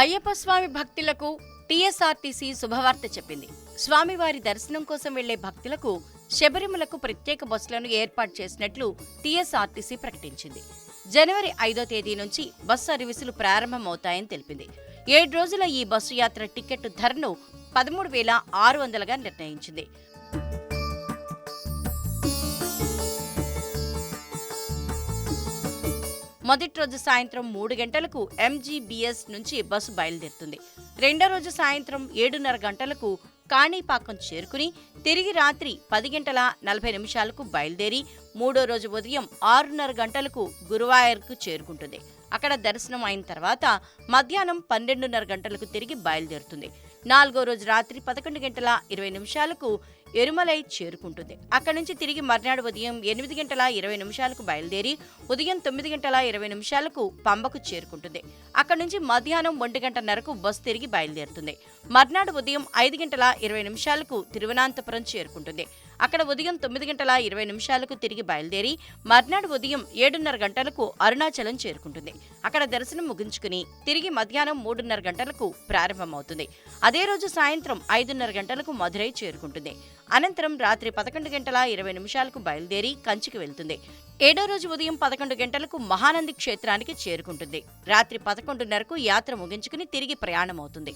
అయ్యప్ప స్వామి భక్తులకు టీఎస్ఆర్టీసీ శుభవార్త చెప్పింది. స్వామివారి దర్శనం కోసం వెళ్ళే భక్తులకు శబరిమలకు ప్రత్యేక బస్సులను ఏర్పాటు చేసినట్లు టీఎస్ఆర్టీసీ ప్రకటించింది. జనవరి ఐదో తేదీ నుంచి బస్సు సర్వీసులు ప్రారంభమవుతాయని తెలిపింది. ఏడు రోజుల ఈ బస్సు యాత్ర టికెట్ ధరను పదమూడు వేల ఆరు వందలుగా నిర్ణయించింది. మొదటి రోజు సాయంత్రం మూడు గంటలకు ఎంజీబీఎస్ నుంచి బస్సు బయలుదేరుతుంది. రెండో రోజు సాయంత్రం ఏడున్నర గంటలకు కాణిపాకం చేరుకుని తిరిగి రాత్రి పది గంటల నలభై నిమిషాలకు బయలుదేరి మూడో రోజు ఉదయం ఆరున్నర గంటలకు గురువాయర్కు చేరుకుంటుంది. అక్కడ దర్శనం అయిన తర్వాత మధ్యాహ్నం పన్నెండున్నర గంటలకు తిరిగి బయలుదేరుతుంది. నాలుగో రోజు రాత్రి పదకొండు గంటల ఇరవై నిమిషాలకు ఎరుమలై చేరుకుంటుంది. అక్కడి నుంచి తిరిగి మర్నాడు ఉదయం ఎనిమిది గంటల ఇరవై నిమిషాలకు బయలుదేరి ఉదయం తొమ్మిది గంటల ఇరవై నిమిషాలకు పంబకు చేరుకుంటుంది. అక్కడి నుంచి మధ్యాహ్నం ఒంటి గంటన్నరకు బస్సు తిరిగి బయలుదేరుతుంది. మర్నాడు ఉదయం ఐదు గంటల ఇరవై నిమిషాలకు తిరువనంతపురం చేరుకుంటుంది. అక్కడ ఉదయం తొమ్మిది గంటల ఇరవై నిమిషాలకు తిరిగి బయలుదేరి మర్నాడు ఉదయం ఏడున్నర గంటలకు అరుణాచలం చేరుకుంటుంది. అక్కడ దర్శనం ముగించుకుని తిరిగి మధ్యాహ్నం మూడున్నర గంటలకు ప్రారంభమవుతుంది. అదే రోజు సాయంత్రం ఐదున్నర గంటలకు మధురై చేరుకుంటుంది. అనంతరం రాత్రి పదకొండు గంటల ఇరవై నిమిషాలకు బయలుదేరి కంచికి వెళ్తుంది. ఏడో రోజు ఉదయం పదకొండు గంటలకు మహానంది క్షేత్రానికి చేరుకుంటుంది. రాత్రి పదకొండున్నరకు యాత్ర ముగించుకుని తిరిగి ప్రయాణమవుతుంది.